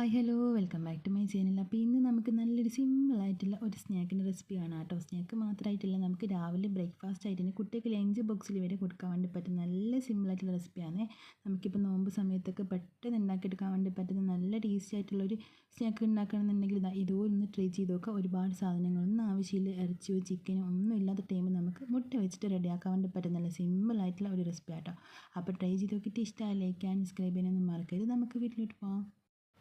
Hi hello welcome back to my channel. അപ്പോൾ ഇന്ന് നമുക്ക് നല്ലൊരു സിമ്പിളായിട്ടുള്ള ഒരു സ്നാക്കിന്റെ റെസിപ്പിയാണ് കേട്ടോ. സ്നാക്ക് മാത്രമായിട്ടില്ല നമുക്ക് രാവിലെ ബ്രേക്ക്ഫാസ്റ്റ് ആയിട്ട് തന്നെ കുട്ടികൾക്ക് ലഞ്ച് ബോക്സിൽ വരെ കൊടുക്കാൻ വേണ്ടി പറ്റുന്ന നല്ല സിമ്പിളായിട്ടുള്ള റെസിപ്പിയാണ്. നമുക്കിപ്പോൾ നോമ്പ് സമയത്തൊക്കെ പെട്ടെന്ന് ഉണ്ടാക്കിയെടുക്കാൻ വേണ്ടി പറ്റുന്ന നല്ല ടേസ്റ്റി ആയിട്ടുള്ള ഒരു സ്നാക്ക് ഉണ്ടാക്കണമെന്നുണ്ടെങ്കിൽ ഇതാ ഇതുപോലെ ഒന്ന് ട്രൈ ചെയ്ത് നോക്കുക. ഒരുപാട് സാധനങ്ങളൊന്നും ആവശ്യമില്ല. ഇറച്ചിയോ ചിക്കനോ ഒന്നും ഇല്ലാത്ത ടൈമിൽ നമുക്ക് മുട്ട വെച്ചിട്ട് റെഡിയാക്കാൻ വേണ്ടി പറ്റുന്ന നല്ല സിമ്പിളായിട്ടുള്ള ഒരു റെസിപ്പി ആട്ടോ അപ്പോൾ ട്രൈ ചെയ്ത് നോക്കിയിട്ട് ഇഷ്ടമായി ലൈക്ക് ആൻഡ് സബ്സ്ക്രൈബ് ചെയ്യാനൊന്നും മറക്കരുത്. നമുക്ക് വീട്ടിലോട്ട് പോകാം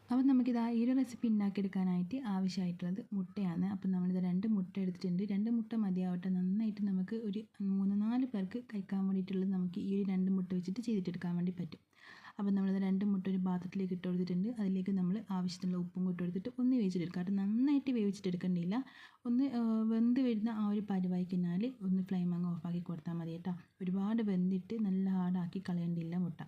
അപ്പോൾ നമുക്കിത് ഈ ഒരു റെസിപ്പി ഉണ്ടാക്കിയെടുക്കാനായിട്ട് ആവശ്യമായിട്ടുള്ളത് മുട്ടയാണ്. അപ്പോൾ നമ്മളിത് രണ്ട് മുട്ട എടുത്തിട്ടുണ്ട്. രണ്ട് മുട്ട മതിയാവട്ടെ. നന്നായിട്ട് നമുക്ക് ഒരു മൂന്ന് നാല് പേർക്ക് കഴിക്കാൻ വേണ്ടിയിട്ടുള്ളത് നമുക്ക് ഈ ഒരു രണ്ട് മുട്ട വെച്ചിട്ട് ചെയ്തിട്ടെടുക്കാൻ വേണ്ടി പറ്റും. അപ്പോൾ നമ്മളിത് രണ്ട് മുട്ട ഒരു പാത്രത്തിലേക്ക് ഇട്ട് കൊടുത്തിട്ടുണ്ട്. അതിലേക്ക് നമ്മൾ ആവശ്യത്തിനുള്ള ഉപ്പും കൂട്ടി കൊടുത്തിട്ട് ഒന്ന് വേവിച്ചെടുക്കുക അത് നന്നായിട്ട് വേവിച്ചിട്ടെടുക്കേണ്ടിയില്ല ഒന്ന് വെന്ത് വരുന്ന ആ ഒരു പരിവായി കഴിഞ്ഞാൽ ഒന്ന് ഫ്ലെയിം അങ്ങ് ഓഫാക്കി കൊടുത്താൽ മതി കേട്ടോ. ഒരുപാട് വെന്തിട്ട് നല്ല ഹാർഡാക്കി കളയേണ്ടിയില്ല മുട്ട.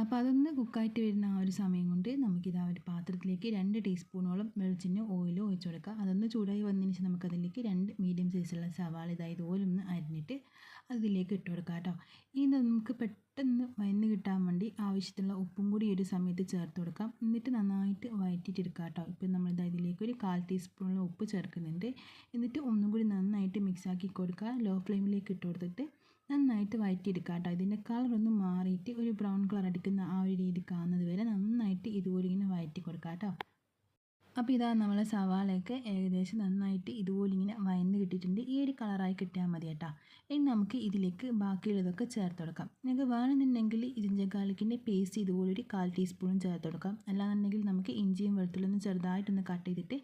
അപ്പോൾ അതൊന്ന് കുക്കായിട്ട് വരുന്ന ആ ഒരു സമയം കൊണ്ട് നമുക്കിത് ആ ഒരു പാത്രത്തിലേക്ക് രണ്ട് ടീസ്പൂണോളം വെളിച്ചെണ്ണ ഓയിലോ ഒഴിച്ചു കൊടുക്കുക. അതൊന്ന് ചൂടായി വന്നതിന് ശേഷം നമുക്കതിലേക്ക് രണ്ട് മീഡിയം സൈസുള്ള സവാള ഇതായത് ഓയിലൊന്ന് അരിഞ്ഞിട്ട് അതിലേക്ക് ഇട്ട് കൊടുക്കുക കേട്ടോ. ഇനി നമുക്ക് പെട്ടെന്ന് വയന്ന് കിട്ടാൻ വേണ്ടി ആവശ്യത്തിനുള്ള ഉപ്പും കൂടി ഒരു സമയത്ത് ചേർത്ത് കൊടുക്കാം. എന്നിട്ട് നന്നായിട്ട് വഴറ്റിയിട്ടെടുക്കുക കേട്ടോ. ഇപ്പം നമ്മൾ ഇതിലേക്ക് ഒരു കാൽ ടീസ്പൂണുള്ള ഉപ്പ് ചേർക്കുന്നുണ്ട്. എന്നിട്ട് ഒന്നും കൂടി നന്നായിട്ട് മിക്സാക്കി കൊടുക്കുക. ലോ ഫ്ലെയിമിലേക്ക് ഇട്ട് കൊടുത്തിട്ട് നന്നായിട്ട് വഴറ്റിയെടുക്കുക കേട്ടോ. ഇതിന്റെ കളറൊന്ന് മാറിയിട്ട് ഒരു ബ്രൗൺ കളർ അടിക്കുന്ന ആ ഒരു രീതി കാണുന്നത് വരെ നന്നായിട്ട് ഇതുപോലെ ഇങ്ങനെ വഴറ്റി കൊടുക്കുക കേട്ടോ. അപ്പോൾ ഇതാ നമ്മളെ സവാളയൊക്കെ ഏകദേശം നന്നായിട്ട് ഇതുപോലെ ഇങ്ങനെ വയന്ന് കിട്ടിയിട്ടുണ്ട്. ഈ ഒരു കളറായി കിട്ടിയാൽ മതി കേട്ടോ. ഇനി നമുക്ക് ഇതിലേക്ക് ബാക്കിയുള്ളതൊക്കെ ചേർത്ത് കൊടുക്കാം. നിങ്ങൾക്ക് വേണമെന്നുണ്ടെങ്കിൽ ഗാർലിക്കിന്റെ പേസ്റ്റ് ഇതുപോലെ ഒരു കാൽ ടീസ്പൂണും ചേർത്ത് കൊടുക്കാം. അല്ലാന്നുണ്ടെങ്കിൽ നമുക്ക് ഇഞ്ചിയും വെളുത്തുള്ളിയും ചെറുതായിട്ടൊന്ന് കട്ട് ചെയ്തിട്ട്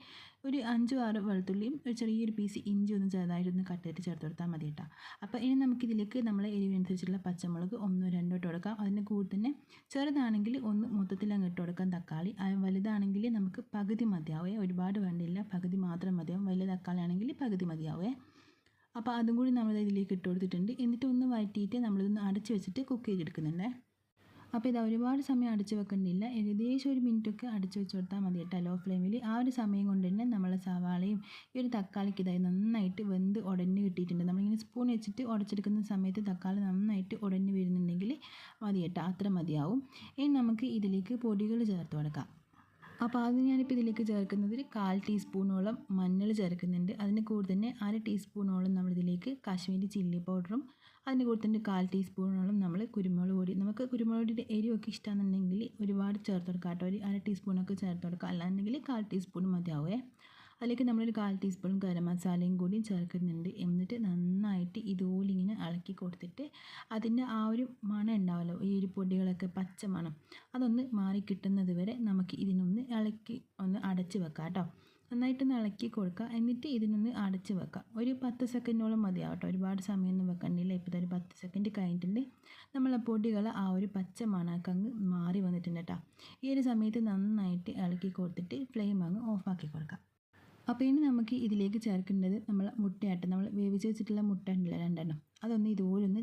ഒരു അഞ്ചോ ആറ് വെളുത്തുള്ളിയും ഒരു ചെറിയൊരു പീസ് ഇഞ്ചി ഒന്ന് ചെറുതായിട്ടൊന്ന് കട്ട് ചെയ്തിട്ട് ചേർത്ത് കൊടുത്താൽ മതി കേട്ടോ. അപ്പോൾ ഇനി നമുക്കിതിലേക്ക് നമ്മളെ എരിവിനനുസരിച്ചുള്ള പച്ചമുളക് ഒന്നോ രണ്ടോ ഇട്ട് കൊടുക്കാം. അതിന്റെ കൂടെ തന്നെ ചെറുതാണെങ്കിൽ ഒന്ന് മൊത്തത്തിൽ അങ്ങ് ഇട്ട് കൊടുക്കാം തക്കാളി. വലുതാണെങ്കിൽ നമുക്ക് പകുതി മതിയാവേ. ഒരുപാട് വേണ്ടില്ല. പകുതി മാത്രം മതിയാവും. വലിയ തക്കാളി ആണെങ്കിൽ പകുതി മതിയാവേ. അപ്പോൾ അതും കൂടി നമ്മൾ ഇതിലേക്ക് ഇട്ട് കൊടുത്തിട്ടുണ്ട്. എന്നിട്ട് ഒന്ന് വഴറ്റിയിട്ട് നമ്മളിതൊന്ന് അടച്ച് വെച്ചിട്ട് കുക്ക് ചെയ്തെടുക്കുന്നുണ്ട്. അപ്പോൾ ഇത് ഒരുപാട് സമയം അടിച്ചു വെക്കണ്ടില്ല ഏകദേശം ഒരു മിനിറ്റൊക്കെ അടച്ചു വെച്ച് കൊടുത്താൽ മതി കേട്ടോ ലോ ഫ്ലെയിമിൽ ആ ഒരു സമയം കൊണ്ട് തന്നെ നമ്മൾ സവാളയും ഈ ഒരു തക്കാളിക്ക് ഇതായി നന്നായിട്ട് വെന്ത് ഉടഞ്ഞ് കിട്ടിയിട്ടുണ്ട്. നമ്മളിങ്ങനെ സ്പൂൺ വെച്ചിട്ട് ഉടച്ചെടുക്കുന്ന സമയത്ത് തക്കാളി നന്നായിട്ട് ഉടഞ്ഞ് വരുന്നുണ്ടെങ്കിൽ മതി കേട്ടോ അത്ര മതിയാവും. ഇനി നമുക്ക് ഇതിലേക്ക് പൊടികൾ ചേർത്ത് കൊടുക്കാം. അപ്പോൾ അത് ഞാനിപ്പോൾ ഇതിലേക്ക് ചേർക്കുന്നത് ഒരു കാൽ ടീസ്പൂണോളം മഞ്ഞൾ ചേർക്കുന്നുണ്ട്. അതിന് കൂടുതൽ തന്നെ അര ടീസ്പൂണോളം നമ്മളിതിലേക്ക് കാശ്മീരി ചില്ലി പൗഡറും അതിന് കൂടെ തന്നെ കാൽ ടീസ്പൂണോളം നമ്മൾ കുരുമുളക് പൊടി നമുക്ക് കുരുമുളക് പൊടിയുടെ എരിവൊക്കെ ഇഷ്ടമാണെന്നുണ്ടെങ്കിൽ ഒരുപാട് ചേർത്ത് കൊടുക്കാം കേട്ടോ ഒരു അര ടീസ്പൂണൊക്കെ ചേർത്ത് കൊടുക്കാം അല്ലാന്നുണ്ടെങ്കിൽ കാൽ ടീസ്പൂൺ മതിയാവേ. അതിലേക്ക് നമ്മളൊരു കാൽ ടീസ്പൂൺ ഗരം മസാലയും കൂടി ചേർക്കുന്നുണ്ട്. എന്നിട്ട് നന്നായിട്ട് ഇതുപോലെ ഇങ്ങനെ ഇളക്കി കൊടുത്തിട്ട് അതിന്റെ ആ ഒരു മണം ഉണ്ടാവുമല്ലോ ഈ പൊടികളൊക്കെ പച്ച മണം അതൊന്ന് മാറി കിട്ടുന്നത് വരെ നമുക്ക് ഇതിനൊന്ന് ഇളക്കി ഒന്ന് അടച്ച് വെക്കാം കേട്ടോ നന്നായിട്ടൊന്ന് ഇളക്കി കൊടുക്കുക. എന്നിട്ട് ഇതിനൊന്ന് അടച്ച് വെക്കുക. ഒരു പത്ത് സെക്കൻഡോളം മതിയാവട്ടോ ഒരുപാട് സമയമൊന്നും വെക്കണ്ടില്ല. ഇപ്പോൾ ഒരു പത്ത് സെക്കൻഡ് കഴിഞ്ഞിട്ടുണ്ട്. നമ്മൾ ആ പൊടികൾ ആ ഒരു പച്ച മണമൊക്കെ അങ്ങ് മാറി വന്നിട്ടുണ്ട് കേട്ടോ. ഈ ഒരു സമയത്ത് നന്നായിട്ട് ഇളക്കി കൊടുത്തിട്ട് ഫ്ലെയിം അങ്ങ് ഓഫാക്കി കൊടുക്കാം അപ്പോൾ ഇനി നമുക്ക് ഇതിലേക്ക് ചേർക്കേണ്ടത് നമ്മൾ മുട്ടയാട്ടം. നമ്മൾ വേവിച്ച് വെച്ചിട്ടുള്ള മുട്ട ഉണ്ടല്ലോ രണ്ടെണ്ണം.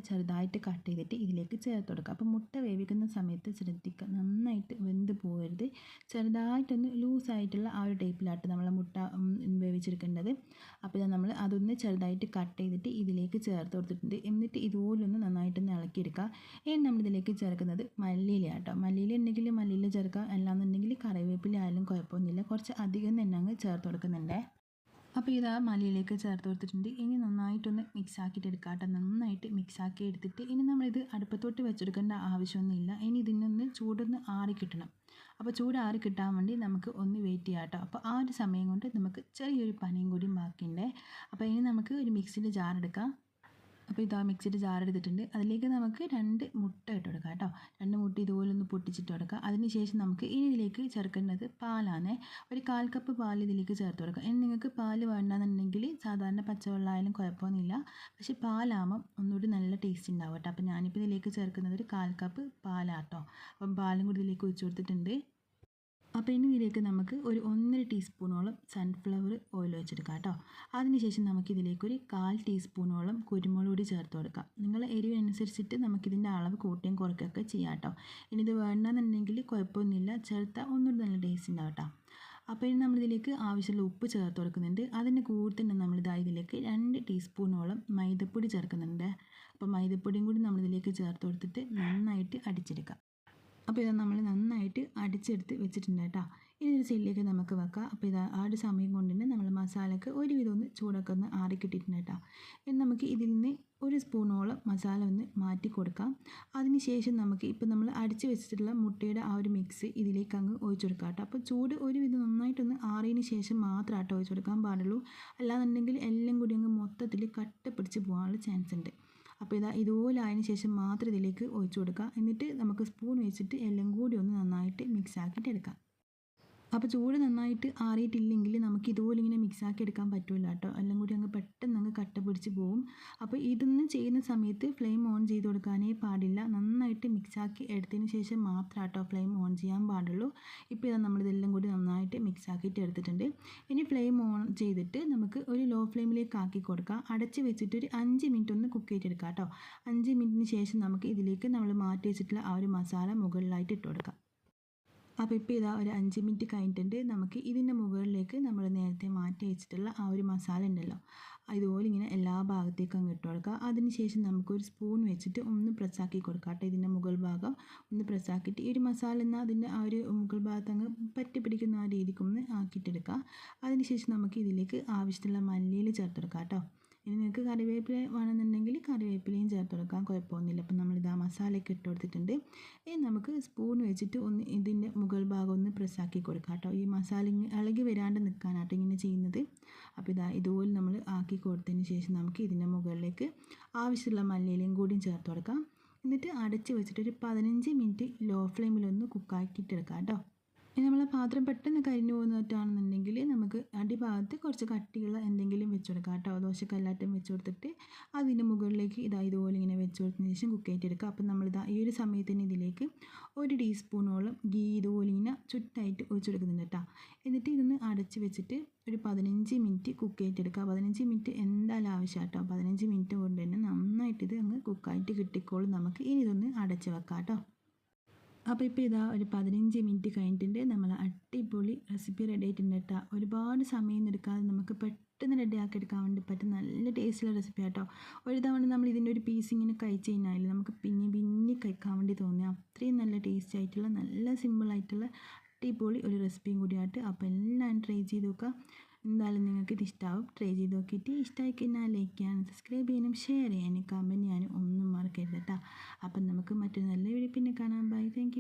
ചെറുതായിട്ട് കട്ട് ചെയ്തിട്ട് ഇതിലേക്ക് ചേർത്ത് കൊടുക്കുക. അപ്പോൾ മുട്ട വേവിക്കുന്ന സമയത്ത് ശ്രദ്ധിക്കുക നന്നായിട്ട് വെന്ത് പോകരുത്. ചെറുതായിട്ടൊന്ന് ലൂസായിട്ടുള്ള ആ ഒരു ടൈപ്പിലാട്ട് നമ്മൾ മുട്ട വേവിച്ചെടുക്കേണ്ടത്. അപ്പോൾ നമ്മൾ അതൊന്ന് ചെറുതായിട്ട് കട്ട് ചെയ്തിട്ട് ഇതിലേക്ക് ചേർത്ത് കൊടുത്തിട്ടുണ്ട്. എന്നിട്ട് ഇതുപോലെ ഒന്ന് നന്നായിട്ടൊന്ന് ഇളക്കിയെടുക്കുക. ഇനി നമ്മളിതിലേക്ക് ചേർക്കുന്നത് മല്ലിയില കേട്ടോ മല്ലിയില ഉണ്ടെങ്കിൽ മല്ലിയില ചേർക്കുക. അല്ലാന്നുണ്ടെങ്കിൽ കറിവേപ്പില ആയാലും കുഴപ്പമൊന്നുമില്ല. കുറച്ച് അധികം തന്നെ അങ്ങ് ചേർത്ത് കൊടുക്കുന്നുണ്ട്. അപ്പോൾ ഇത് ആ മല്ലിയിലേക്ക് ചേർത്ത് കൊടുത്തിട്ടുണ്ട്. ഇനി നന്നായിട്ടൊന്ന് മിക്സ് ആക്കിയിട്ട് എടുക്കാം കേട്ടോ നന്നായിട്ട് മിക്സ് ആക്കി എടുത്തിട്ട് ഇനി നമ്മളിത് അടുപ്പത്തോട്ട് വെച്ചെടുക്കേണ്ട ആവശ്യമൊന്നുമില്ല. ഇനി ഇതിനൊന്ന് ചൂടൊന്ന് ആറി കിട്ടണം. അപ്പോൾ ചൂട് ആറി കിട്ടാൻ വേണ്ടി നമുക്ക് ഒന്ന് വെയിറ്റ് ചെയ്യാം കേട്ടോ അപ്പോൾ ആ ഒരു സമയം കൊണ്ട് നമുക്ക് ചെറിയൊരു പനിയും കൂടി ബാക്കിയുണ്ട്. അപ്പോൾ ഇനി നമുക്ക് ഒരു മിക്സിന്റെ ജാർ എടുക്കാം. അപ്പോൾ ഇതാ മിക്സിയുടെ ജാർ എടുത്തിട്ടുണ്ട്. അതിലേക്ക് നമുക്ക് രണ്ട് മുട്ട ഇട്ട് കൊടുക്കാം കേട്ടോ. രണ്ട് മുട്ട ഇതുപോലെ ഒന്ന് പൊട്ടിച്ചിട്ട് കൊടുക്കുക അതിനുശേഷം നമുക്ക് ഇനി ഇതിലേക്ക് ചേർക്കേണ്ടത് പാലാണ്. ഒരു കാൽ കപ്പ് പാൽ ഇതിലേക്ക് ചേർത്ത് കൊടുക്കുക ഇനി നിങ്ങൾക്ക് പാൽ വേണ്ടെന്നുണ്ടെങ്കിൽ സാധാരണ പച്ചവെള്ളമായാലും കുഴപ്പമൊന്നുമില്ല. പക്ഷേ പാലാകുമ്പം ഒന്നുകൂടി നല്ല ടേസ്റ്റ് ഉണ്ടാവും കേട്ടോ. അപ്പോൾ ഞാനിപ്പോൾ ഇതിലേക്ക് ചേർക്കുന്നത് ഒരു കാൽ കപ്പ് പാലാട്ടോ. അപ്പം പാലും കൂടി ഇതിലേക്ക് ഒഴിച്ചു കൊടുത്തിട്ടുണ്ട്. അപ്പോൾ ഇനി ഇതിലേക്ക് നമുക്ക് ഒരു ഒന്നര ടീസ്പൂണോളം സൺഫ്ലവർ ഓയിൽ വെച്ചെടുക്കാം കേട്ടോ. അതിനുശേഷം നമുക്കിതിലേക്കൊരു കാൽ ടീസ്പൂണോളം കുരുമുളക് കൂടി ചേർത്ത് കൊടുക്കാം. നിങ്ങൾ എരിവനുസരിച്ചിട്ട് നമുക്കിതിന്റെ അളവ് കൂട്ടുകയും കുറയ്ക്കുകയൊക്കെ ചെയ്യാം കേട്ടോ. ഇനി ഇത് വേണ്ടെന്നുണ്ടെങ്കിൽ കുഴപ്പമൊന്നുമില്ല. ചേർത്താൽ ഒന്നുകൂടി നല്ല ടേസ്റ്റ് ഉണ്ടാവും കേട്ടോ. അപ്പോൾ ഇനി നമ്മളിതിലേക്ക് ആവശ്യമുള്ള ഉപ്പ് ചേർത്ത് കൊടുക്കുന്നുണ്ട്. അതിന്റെ കൂടെ തന്നെ നമ്മളിതാ ഇതിലേക്ക് രണ്ട് ടീസ്പൂണോളം മൈദപ്പൊടി ചേർക്കുന്നുണ്ട്. അപ്പോൾ മൈദപ്പൊടിയും കൂടി നമ്മളിതിലേക്ക് ചേർത്ത് കൊടുത്തിട്ട് നന്നായിട്ട് അടിച്ചെടുക്കാം. അപ്പോൾ ഇത് നമ്മൾ നന്നായിട്ട് അടിച്ചെടുത്ത് വെച്ചിട്ടുണ്ട് കേട്ടോ. ഇനി ഒരു സൈഡിലേക്ക് നമുക്ക് വെക്കാം. അപ്പോൾ ഇത് ആ ഒരു സമയം കൊണ്ട് തന്നെ നമ്മൾ മസാലക്ക് ഒരുവിധം ഒന്ന് ചൂടൊക്കെ ഒന്ന് ആറിക്കിട്ടിട്ടുണ്ട് കേട്ടോ. ഇനി നമുക്ക് ഇതിൽ നിന്ന് ഒരു സ്പൂണോളം മസാല ഒന്ന് മാറ്റി കൊടുക്കാം. അതിന് ശേഷം നമുക്ക് ഇപ്പോൾ നമ്മൾ അടിച്ച് വെച്ചിട്ടുള്ള മുട്ടയുടെ ആ ഒരു മിക്സ് ഇതിലേക്ക് അങ്ങ് ഒഴിച്ചു കൊടുക്കാം കേട്ടോ. അപ്പോൾ ചൂട് ഒരുവിധം നന്നായിട്ടൊന്ന് ആറിയതിന് ശേഷം മാത്രം ആട്ടോ ഒഴിച്ചു കൊടുക്കാൻ പാടുള്ളൂ. അല്ലാന്നുണ്ടെങ്കിൽ എല്ലാം കൂടി അങ്ങ് മൊത്തത്തിൽ കട്ട പിടിച്ച് പോകാനുള്ള ചാൻസ് ഉണ്ട്. അപ്പോൾ ഇതാ ഇതുപോലെ ആയതിനു ശേഷം മാത്രം ഇതിലേക്ക് ഒഴിച്ചു കൊടുക്കുക. എന്നിട്ട് നമുക്ക് സ്പൂൺ വെച്ചിട്ട് എല്ലാം കൂടി ഒന്ന് നന്നായിട്ട് മിക്സ് ആക്കിയിട്ട് എടുക്കാം. അപ്പോൾ ചൂട് നന്നായിട്ട് ആറിയിട്ടില്ലെങ്കിൽ നമുക്ക് ഇതുപോലെ ഇങ്ങനെ മിക്സ് ആക്കി എടുക്കാൻ പറ്റില്ല കേട്ടോ എല്ലാം കൂടി അങ്ങ് പെട്ടെന്ന് അങ്ങ് കട്ട പിടിച്ച് പോവും. അപ്പോൾ ഇതൊന്നും ചെയ്യുന്ന സമയത്ത് ഫ്ലെയിം ഓൺ ചെയ്ത് കൊടുക്കാനേ പാടില്ല. നന്നായിട്ട് മിക്സ് ആക്കി എടുത്തതിന് ശേഷം മാത്രം കേട്ടോ ഫ്ലെയിം ഓൺ ചെയ്യാൻ പാടുള്ളൂ. ഇപ്പോൾ ഇതാ നമ്മളിതെല്ലാം കൂടി നന്നായിട്ട് മിക്സ് മിക്സാക്കിയിട്ട് എടുത്തിട്ടുണ്ട്. ഇനി ഫ്ലെയിം ഓൺ ചെയ്തിട്ട് നമുക്ക് ഒരു ലോ ഫ്ലെയിമിലേക്ക് ആക്കി കൊടുക്കാം. അടച്ച് വെച്ചിട്ട് ഒരു അഞ്ച് മിനിറ്റ് ഒന്ന് കുക്ക് ചെയ്തെടുക്കാം കേട്ടോ അഞ്ച് മിനിറ്റിന് ശേഷം നമുക്ക് ഇതിലേക്ക് നമ്മൾ മാറ്റി വെച്ചിട്ടുള്ള ആ ഒരു മസാല മുകളിലായിട്ട് ഇട്ട് കൊടുക്കാം. അപ്പോൾ ഇപ്പോൾ ഇതാ ഒരു അഞ്ച് മിനിറ്റ് കഴിഞ്ഞിട്ടുണ്ട്. നമുക്ക് ഇതിന്റെ മുകളിലേക്ക് നമ്മൾ നേരത്തെ മാറ്റി വെച്ചിട്ടുള്ള ആ ഒരു മസാല ഉണ്ടല്ലോ. ഇതുപോലെ ഇങ്ങനെ എല്ലാ ഭാഗത്തേക്കും അങ്ങ് ഇട്ട് കൊടുക്കുക. അതിനുശേഷം നമുക്കൊരു സ്പൂൺ വെച്ചിട്ട് ഒന്ന് പ്രസ്സാക്കി കൊടുക്കുക കേട്ടോ ഇതിന്റെ മുകൾ ഭാഗം. ഒന്ന് പ്രസ്സാക്കിയിട്ട് ഈ ഒരു മസാല എന്നാൽ അതിന്റെ ആ ഒരു മുകൾ ഭാഗത്ത് അങ്ങ് പറ്റി പിടിക്കുന്ന ആ രീതിക്കൊന്ന് ആക്കിയിട്ടെടുക്കുക. അതിനുശേഷം നമുക്ക് ഇതിലേക്ക് ആവശ്യത്തിലുള്ള മല്ലിയിൽ ചേർത്തെടുക്കാം കേട്ടോ. ഇനി നിങ്ങൾക്ക് കറിവേപ്പില വേണമെന്നുണ്ടെങ്കിൽ കറിവേപ്പിലയും ചേർത്ത് കൊടുക്കാം. കുഴപ്പമൊന്നുമില്ല. അപ്പം നമ്മളിത് ആ മസാലയൊക്കെ ഇട്ട് കൊടുത്തിട്ടുണ്ട്. ഇനി നമുക്ക് സ്പൂൺ വെച്ചിട്ട് ഒന്ന് ഇതിന്റെ മുകൾ ഭാഗം ഒന്ന് പ്രസ്സാക്കി കൊടുക്കാം കേട്ടോ. ഈ മസാല ഇളകി വരാണ്ട് നിൽക്കാനാട്ടോ ഇങ്ങനെ ചെയ്യുന്നത്. അപ്പോൾ ഇതാ ഇതുപോലെ നമ്മൾ ആക്കി കൊടുത്തതിന് ശേഷം നമുക്ക് ഇതിന്റെ മുകളിലേക്ക് ആവശ്യമുള്ള മല്ലിയിലയും കൂടിയും ചേർത്ത് കൊടുക്കാം. എന്നിട്ട് അടച്ച് വെച്ചിട്ട് ഒരു പതിനഞ്ച് മിനിറ്റ് ലോ ഫ്ലെയിമിലൊന്ന് കുക്കാക്കിയിട്ടെടുക്കാം കേട്ടോ. ഇനി നമ്മൾ പാത്രം പെട്ടെന്ന് കരിഞ്ഞു പോകുന്നിട്ടാണെന്നുണ്ടെങ്കിൽ നമുക്ക് അടിഭാഗത്ത് കുറച്ച് കട്ടിയുള്ള എന്തെങ്കിലും വെച്ച് കൊടുക്കാം കേട്ടോ. ദോശക്കല്ലാട്ടം വെച്ച് കൊടുത്തിട്ട് അതിന്റെ മുകളിലേക്ക് ഇതാ ഇതുപോലെ ഇങ്ങനെ വെച്ച് കൊടുത്തതിന് ശേഷം കുക്ക് ചെയ്തെടുക്കുക അപ്പം നമ്മളിതാ ഈ ഒരു സമയത്തിന് ഇതിലേക്ക് ഒരു ടീസ്പൂണോളം ഗീ ഇതുപോലെ ഇങ്ങനെ ചുറ്റായിട്ട് ഒഴിച്ചു കൊടുക്കുന്നുണ്ട് കേട്ടോ. എന്നിട്ട് ഇതൊന്ന് അടച്ച് വെച്ചിട്ട് ഒരു പതിനഞ്ച് മിനിറ്റ് കുക്ക് ചെയ്തെടുക്കുക പതിനഞ്ച് മിനിറ്റ് എന്തായാലും ആവശ്യം കേട്ടോ. പതിനഞ്ച് മിനിറ്റ് കൊണ്ട് തന്നെ നന്നായിട്ട് ഇത് അങ്ങ് കുക്കായിട്ട് കിട്ടിക്കോളും നമുക്ക്. ഇനി ഇതൊന്ന് അടച്ച് വെക്കാം കേട്ടോ. അപ്പോൾ ഇപ്പോൾ ഇതാ ഒരു പതിനഞ്ച് മിനിറ്റ് കഴിഞ്ഞിട്ടുണ്ട്. നമ്മൾ അടിപൊളി റെസിപ്പി റെഡി ആയിട്ടുണ്ട് കേട്ടോ. ഒരുപാട് സമയം എടുക്കാതെ നമുക്ക് പെട്ടെന്ന് റെഡി ആക്കി എടുക്കാൻ വേണ്ടി പറ്റും നല്ല ടേസ്റ്റുള്ള റെസിപ്പി കേട്ടോ ഒരു തവണ നമ്മൾ ഇതിന്റെ ഒരു പീസ് ഇങ്ങനെ കഴിച്ച് കഴിഞ്ഞാൽ നമുക്ക് പിന്നെ പിന്നെ കഴിക്കാൻ വേണ്ടി തോന്നി. അത്രയും നല്ല ടേസ്റ്റ് ആയിട്ടുള്ള നല്ല സിമ്പിളായിട്ടുള്ള അടിപൊളി ഒരു റെസിപ്പിയും കൂടിയായിട്ട് അപ്പോൾ എല്ലാം ട്രൈ ചെയ്ത് നോക്കുക. എന്തായാലും നിങ്ങൾക്ക് ഇത് ഇഷ്ടമാവും ട്രൈ ചെയ്ത് നോക്കിയിട്ട് ഇഷ്ടമായി കഴിഞ്ഞാൽ ലൈക്ക് ചെയ്യാനും സബ്സ്ക്രൈബ് ചെയ്യാനും ഷെയർ ചെയ്യാനും കമന്റ് ചെയ്യാനും ഒന്നും മറക്കരുത് കേട്ടോ അപ്പം നമുക്ക് മറ്റൊരു നല്ല വീഡിയോ പിന്നെ കാണാം. Bye thank